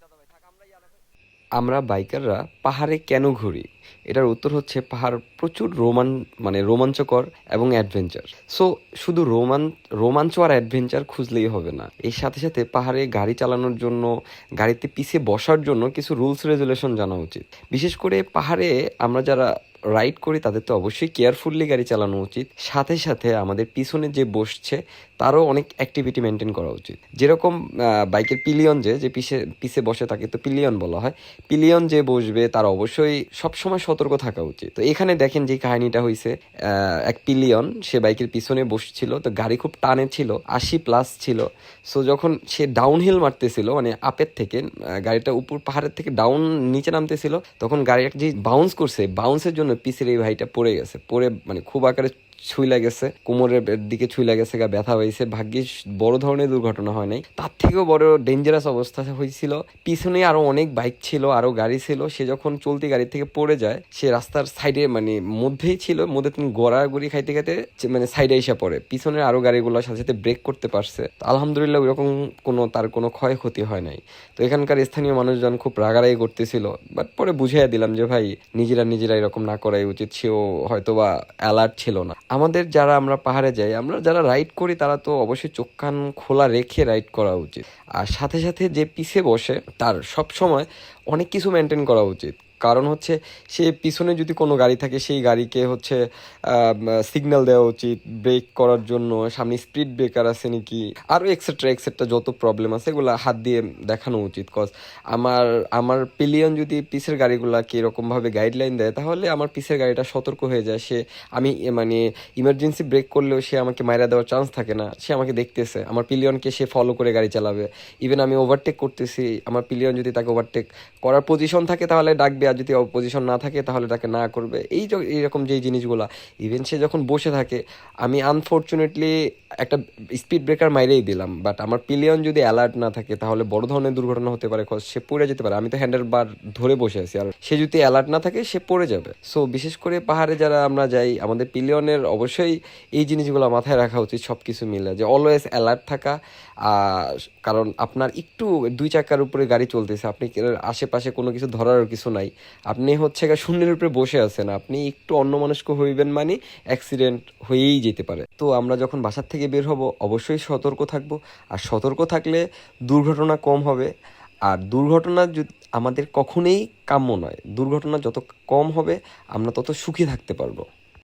আমরা বাইকাররা পাহাড়ে কেন ঘুরি? এটার উত্তর হচ্ছে পাহাড় প্রচুর রোমান মানে রোমাঞ্চকর এবং অ্যাডভেঞ্চার। সো শুধু রোমান, রোমাঞ্চ আর অ্যাডভেঞ্চার খুঁজলেই হবে না। এর সাথে সাথে পাহাড়ে গাড়ি চালানোর জন্য, গাড়িতে পিছিয়ে বসার জন্য কিছু রুলস, রেজুলেশন জানা উচিত। বিশেষ করে পাহাড়ে আমরা যারা রাইড করি, তাদের তো অবশ্যই কেয়ারফুললি গাড়ি চালানো উচিত। সাথে সাথে আমাদের পিছনে যে বসছে, তারও অনেক অ্যাক্টিভিটি মেনটেন করা উচিত। যেরকম বাইকের পিলিয়ন যে যে পিছে পিছে বসে তাকে তো পিলিয়ন বলা হয় পিলিয়ন যে বসবে তার অবশ্যই সবসময় সতর্ক থাকা উচিত। তো এখানে দেখেন যে কাহিনীটা হয়েছে এক পিলিয়ন, সে বাইকের পিছনে বসছিল, তো গাড়ি খুব টানে ছিল, আশি প্লাস ছিল। সো যখন সে ডাউন হিল মারতেছিল মানে আপের থেকে গাড়িটা উপর পাহাড়ের থেকে ডাউন নিচে নামতেছিল, তখন গাড়ি একটা যে বাউন্স করছে বাউন্সের জন্য পিছের এই ভাইটা পড়ে গেছে, পড়ে মানে খুব আকারে ছুঁই গেছে, কোমরের দিকে ছুঁই গেছে, গা ব্যথা হয়েছে। ভাগ্যিস বড় ধরনের দুর্ঘটনা হয় নাই। তার থেকেও বড় ডেঞ্জারাস অবস্থা হয়েছিল। পিছনে আরও অনেক বাইক ছিল, আরও গাড়ি ছিল। সে যখন চলতি গাড়ি থেকে পড়ে যায়, সে রাস্তার সাইডে মানে মধ্যেই ছিল। মধ্যে তিনি গড়াগড়ি খাইতে খাইতে মানে সাইডে এসে পড়ে। পিছনের আরও গাড়িগুলোর সাথে সাথে ব্রেক করতে পারছে। আলহামদুলিল্লাহ ওইরকম কোনো, তার কোনো ক্ষয়ক্ষতি হয় নাই। তো এখানকার স্থানীয় মানুষজন খুব রাগারাগি করতেছিল। বাট পরে বুঝিয়ে দিলাম যে ভাই, নিজেরা নিজেরা এরকম না করাই উচিত। সেও হয়তো বা অ্যালার্ট ছিল না। আমাদের যারা আমরা পাহাড়ে যাই, আমরা যারা রাইড করি, তারা তো অবশ্যই চোখ কান খোলা রেখে রাইড করা উচিত। আর সাথে সাথে যে পিছে বসে, তার সব সময় অনেক কিছু মেনটেন করা উচিত। কারণ হচ্ছে সে পিছনে যদি কোনো গাড়ি থাকে, সেই গাড়িকে হচ্ছে সিগন্যাল দেওয়া উচিত ব্রেক করার জন্য, সামনে স্পিড ব্রেকার আছে নাকি আরও এক্সেট্রা এক্সেট্রা যত প্রবলেম আছে, এগুলো হাত দিয়ে দেখানো উচিত। কজ আমার আমার পিলিয়ন যদি পিসের গাড়িগুলাকে এরকমভাবে গাইডলাইন দেয়, তাহলে আমার পিসের গাড়িটা সতর্ক হয়ে যায়। সে, আমি মানে ইমার্জেন্সি ব্রেক করলেও সে আমাকে মাইরা দেওয়ার চান্স থাকে না। সে আমাকে দেখতেছে, আমার পিলিয়নকে সে ফলো করে গাড়ি চালাবে। ইভেন আমি ওভারটেক করতেছি, আমার পিলিয়ন যদি তাকে ওভারটেক করার পজিশন থাকে, তাহলে ডাকবে আর যদি পজিশন না থাকে তাহলে তাকে না করবে। এই এইরকম যেই জিনিসগুলো ইভেন সে যখন বসে থাকে, আমি আনফর্চুনেটলি একটা স্পিড ব্রেকার মাইরেই দিলাম। বাট আমার পিলিয়ন যদি অ্যালার্ট না থাকে, তাহলে বড় ধরনের দুর্ঘটনা হতে পারে সে পড়ে যেতে পারে। আমি তো হ্যান্ডেল বার ধরে বসে আছি, আর সে যদি অ্যালার্ট না থাকে, সে পড়ে যাবে। সো বিশেষ করে পাহাড়ে যারা আমরা যাই, আমাদের পিলিয়নের অবশ্যই এই জিনিসগুলো মাথায় রাখা উচিত সব কিছু মিলে, যে অলওয়েজ অ্যালার্ট থাকা। কারণ আপনার একটু দুই চাকার উপরে গাড়ি চলতেছে, আপনি আশেপাশে কোনো কিছু ধরার কিছু নাই। আপনি হচ্ছে শূন্যের উপরে বসে আছেন, আপনি একটু অন্য মানুষকে হইবেন মানে অ্যাক্সিডেন্ট হয়েই যেতে পারে। তো আমরা যখন বাসার থেকে বের হব, অবশ্যই সতর্ক থাকব। আর সতর্ক থাকলে দুর্ঘটনা কম হবে। আর দুর্ঘটনা আমাদের কখনোই কাম্য নয়। দুর্ঘটনা যত কম হবে, আমরা তত সুখী থাকতে পারব।